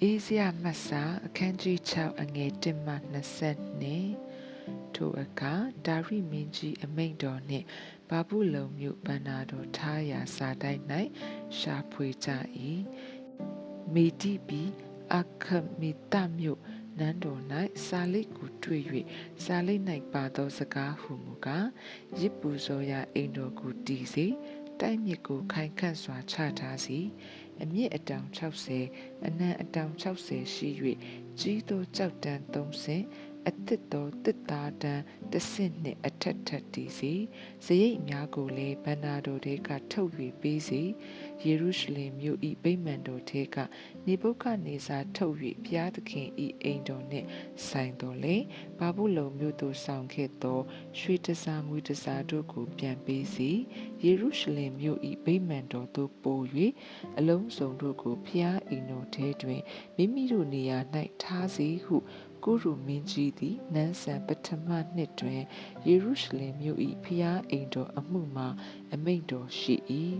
အေးစရာမတ်စာအခန်းကြီး6အငယ်1မှ20ထိုအခါဒါရိမင်းကြီးအမိန့်တော်နှင့်ဘာဘူးလုံမြို့ဗန္နာတော်ထားရာစာတိုက်၌ရှာဖွေကြ၏မေတိပီအခမိတမြို့နန်းတော်၌စာလိတ်ကိုတွေ့၍စာလိတ်၌ပါသောစကားဟုမူကားရစ်ပူဇော်ရာအိမ်တော်ကိုတည်စေတိုက်မြစ်ကိုခိုင်ခန့်စွာချထားစီ အမြင့်အတောင်60အနံအတောင်60ရှိ၍ကြီးသောကြောက်တန်း3ဆင့်အသစ်သောတစ်သားတန်းတစ်ဆင့်နှင့်အထက်ထက်တည်စီဇရိတ်များကိုလည်းဗန္နာတော်တဲကထုတ်၍ပေးစီ ယေရုရှလင်မြို့၏ဗိမာန်တော်ထဲကနေဘုခနေစာထုတ်၍ဘုရားသခင်၏အိမ်တော်နှင့်ဆိုင်တော်လေဘာဘူးလုံမြို့သို့ဆောင်ခဲ့သောရွှေတစားငွေတစားတို့ကိုပြန်ပေးစီယေရုရှလင်မြို့၏ဗိမာန်တော်သို့ပို့၍အလုံးစုံတို့ကိုဘုရားအိမ်တော်ထဲတွင်မိမိတို့နေရာ၌ထားစီဟုကိုရုမင်းကြီးသည်နန်းဆန်ပထမနှစ်တွင်ယေရုရှလင်မြို့၏ဖျားအိမ်တော်အမှုမှာအမိန့်တော်ရှိ၏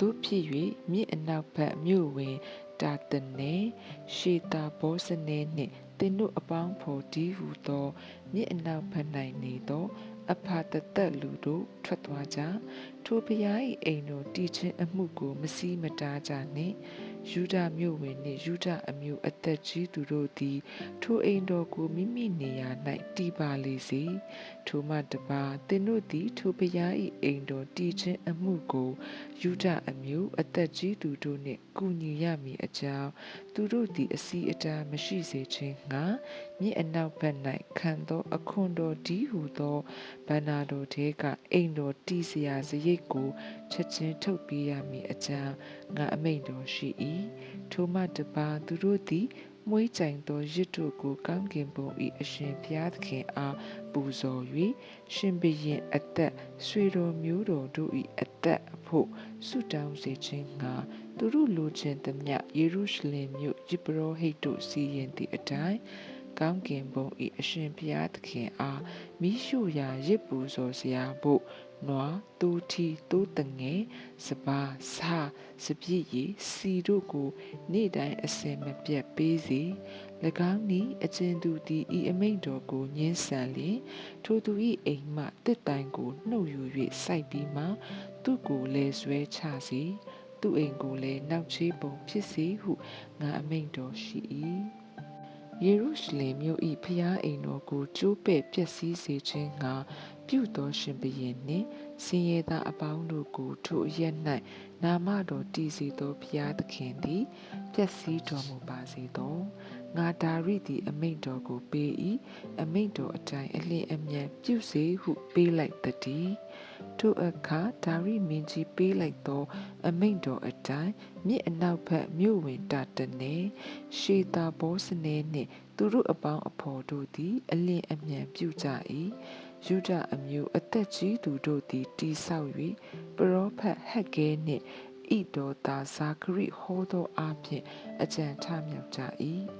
တို့ဖြစ်၍မြစ်အနောက်ဘက်မြို့ဝင်တာတနေရှေတာဘောစနေနှင့်တင်တို့အပေါင်းဖော်ဒီဟုသောမြစ်အနောက်ဘက်၌နေသော အဖာတသက်လူတို့ထွက်သွားကြထိုဖျား၏အိမ်တော်တည်ခြင်းအမှုကိုမစည်းမတားကြနှင့် ယူဒမြို့ဝင်နှင့်ယူဒအမျိုးအသက်ကြီးသူတို့သည် ထိုအိမ်တော်ကိုမိမိနေရာ၌တည်ပါလေစေထိုမှတပါသင်တို့သည် ထိုဘုရား၏အိမ်တော်တည်ခြင်းအမှုကိုယူဒအမျိုးအသက်ကြီးသူတို့နှင့်ကူညီရမည်အကြောင်းသူတို့သည် အစီအတာမရှိစေခြင်းငှာမြစ်အနောက်ဘက်၌ခံသောအခွန်တော်ဒီဟုသောဗန္နာတော်ထဲကအိမ်တော်တည်စရာစရိတ်ကိုချက်ချင်းထုတ်ပေးရမည်အကြောင်း ငါအမိန့်တော်ရှိ၏ထိုမှတပါသူတို့သည်မွေးကြိုင်သောရစ်တို့ကိုကောင်းကင်ဘုံ၏အရှင်ဘုရားသခင်အားပူဇော်၍ရှင်ဘရင်အသက်ဆွေတော်မျိုးတော်တို့၏အသက်အဖို့ဆုတောင်းစေခြင်းငှာသူတို့လိုချင်သမျှယေရုရှလင်မြို့ယစ်ပရောဟိတ်တို့စီရင်သည့်အတိုင်း ကောင်းကင်ဘုံ၏အရှင်ဘုရားသခင်အားမိရှုရာရစ်ပူဇော်စရာဖို့နွားတူထီတူးတငယ်စပါဆာစပြည့်ရည်စီတို့ကို နေ့တိုင်းအစင်မပြတ်ပေးစေ၎င်းဤအကျဉ်သူသည်ဤအမိန့်တော်ကိုညှင်းဆန်လျင်ထိုသူ၏အိမ်မှတစ်တိုင်ကိုနှုတ်ယူ၍စိုက်ပြီးမှသူ့ကိုလဲဆွဲချစေသူ့အိမ်ကိုလည်းနောက်ချေးပုံဖြစ်စေဟုငါအမိန့်တော်ရှိ၏ ယေရုရှလင်မြို့၏ဖျားအိမ်တော်ကိုကျိုးပဲ့ပျက်စီးစေခြင်းငှာပြုသောရှင်ဘုရင်နှင့်စင်ရသားအပေါင်းတို့ကိုထိုအရက်၌နာမတော်တည်စေသောဘုရားသခင်သည်ပျက်စီးတော်မူပါစေသောငါဒါရိသည်အမိန့်တော်ကိုပေး၏အမိန့်တော်အတိုင်းအလင်းအမြန်ပြုစေဟုပေးလိုက်တည်း ထိုအခါဒါရိမင်းကြီးပေးလိုက်သော အမိန့်တော်အတိုင်းမြစ်အနောက်ဘက်မြို့ဝင်တာတနေရှေတာဘောစနေနှင့်သူတို့အပေါင်းအဖော်တို့သည် အလင်းအမြန်ပြုကြ၏ယုဒအမျိုးအသက်ကြီးသူတို့သည်တိဆောက်၍ပရောဖက်ဟက်ကဲနှင့်ဣဒေါသာဇာခရိဟောသောအဖြစ်အကြံထမြောက်ကြ၏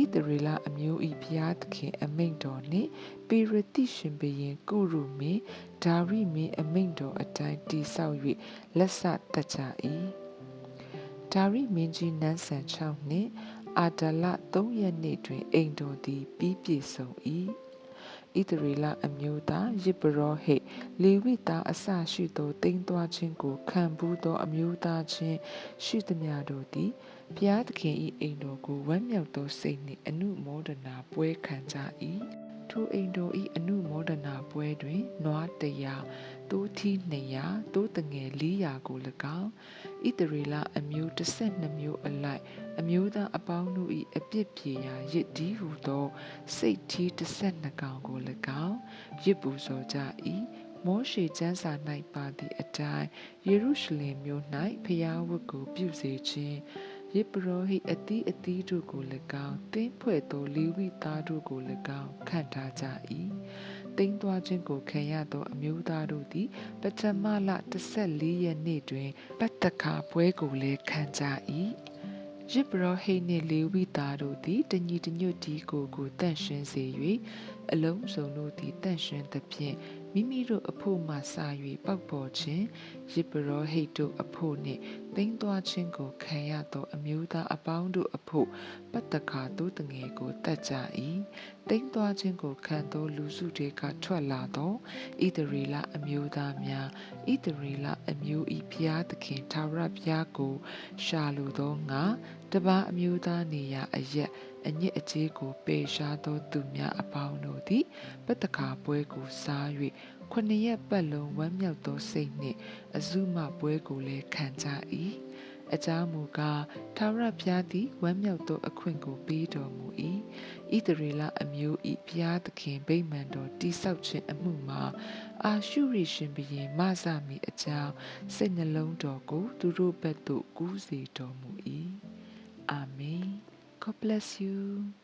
ဣသရေလအမျိုး၏ဘုရားသခင်အမိန့်တော်နှင့်ပေရတိရှင်ဘရင်ကုရုမင်းဒါရိမင်းအမိန့်တော်အတိုင်းတိဆောက်၍လက်ဆတတ်ကြ၏ဒါရိမင်းကြီးနန်းဆန်6နှင့်အာဒလ3ရက်နေ့တွင်အိမ်တော်သည်ပြီးပြည့်စုံ၏ ဣသရေလအမျိုးသားယစ်ပရောဟိတ်လေဝိသားအစရှိသောတိမ်သွာခြင်းကိုခံဘူးသောအမျိုးသားချင်းရှိသမျှတို့သည်ဘုရားသခင်၏အိမ်တော်ကိုဝမ်းမြောက်သောစိတ်နှင့်အနုမောဒနာပွဲခံကြ၏ထိုအိမ်တော်၏အနုမောဒနာပွဲတွင်နွားတရာ တိုးထီး200တိုးတငယ်400ကို၎င်းဣတရေလအမျိုး12မျိုးအလိုက် အမျိုးသားအပေါင်းတို့၏အပြစ်ပြေရာရစ်ဒီဟုသော စိတ်ထီး12ကောင်ကို၎င်းရစ်ပူဇော်ကြ၏မောရှေကျမ်းစာ၌ပါသည့်အတိုင်းယေရုရှလင်မြို့၌ဖျားဝတ်ကိုပြုစေခြင်းယေပရောဟိအသီးအသီးတို့ကို၎င်းတင်းဖွဲ့သောလေဝိသားတို့ကို၎င်းခံထားကြ၏ တိမ်သွားခြင်းကိုခံရသောအမျိုးသားတို့သည်ပထမလ14ရက်နေ့တွင်ပတ်တခါပွဲကိုလည်းခံကြ၏ရစ်ဘရဟိနှင့်လေဝိသားတို့သည်တညီတညွတ်ဒီကိုကိုတန့်ရှင်းစေ၍အလုံးစုံတို့သည်တန့်ရှင်းသဖြင့် မိမိတို့အဖို့မှစ၍ပောက်ပေါ်ခြင်းရစ်ပရောဟိတ်တို့အဖို့နှင့်သိမ်းသွားခြင်းကိုခံရသောအမျိုးသားအပေါင်းတို့အဖို့ပတ္တခါတို့တငယ်ကိုတတ်ကြ၏သိမ်းသွားခြင်းကိုခံသောလူစုတွေကထွက်လာသောဣသရေလအမျိုးသားများဣသရေလအမျိုးဤဖျားသခင်ထာဝရဘုရားကိုရှာလိုသောငါ တပါအမျိုးသားနေရာအရက်အညစ်အကြေးကိုပယ်ရှားသောသူများအပေါင်းတို့သည်ပတ္တကာပွဲကိုစား၍ခုနှစ်ရက်ပတ်လုံးဝမ်းမြောက်သောစိတ်နှင့်အစုမပွဲကိုလည်းခံကြ၏အကြောင်းမူကားထာဝရဘုရားသည်ဝမ်းမြောက်သောအခွင့်ကိုပေးတော်မူ၏ဣသရေလအမျိုး၏ဘုရားသခင်ဗိမာန်တော်တိဆောက်ခြင်းအမှုမှာအာရှုရိရှင်ဘုရင်မဆမီအကြောင်းစိတ်နှလုံးတော်ကို သူတို့ဘက်သို့ကူးစေတော်မူ၏အာမင် God bless you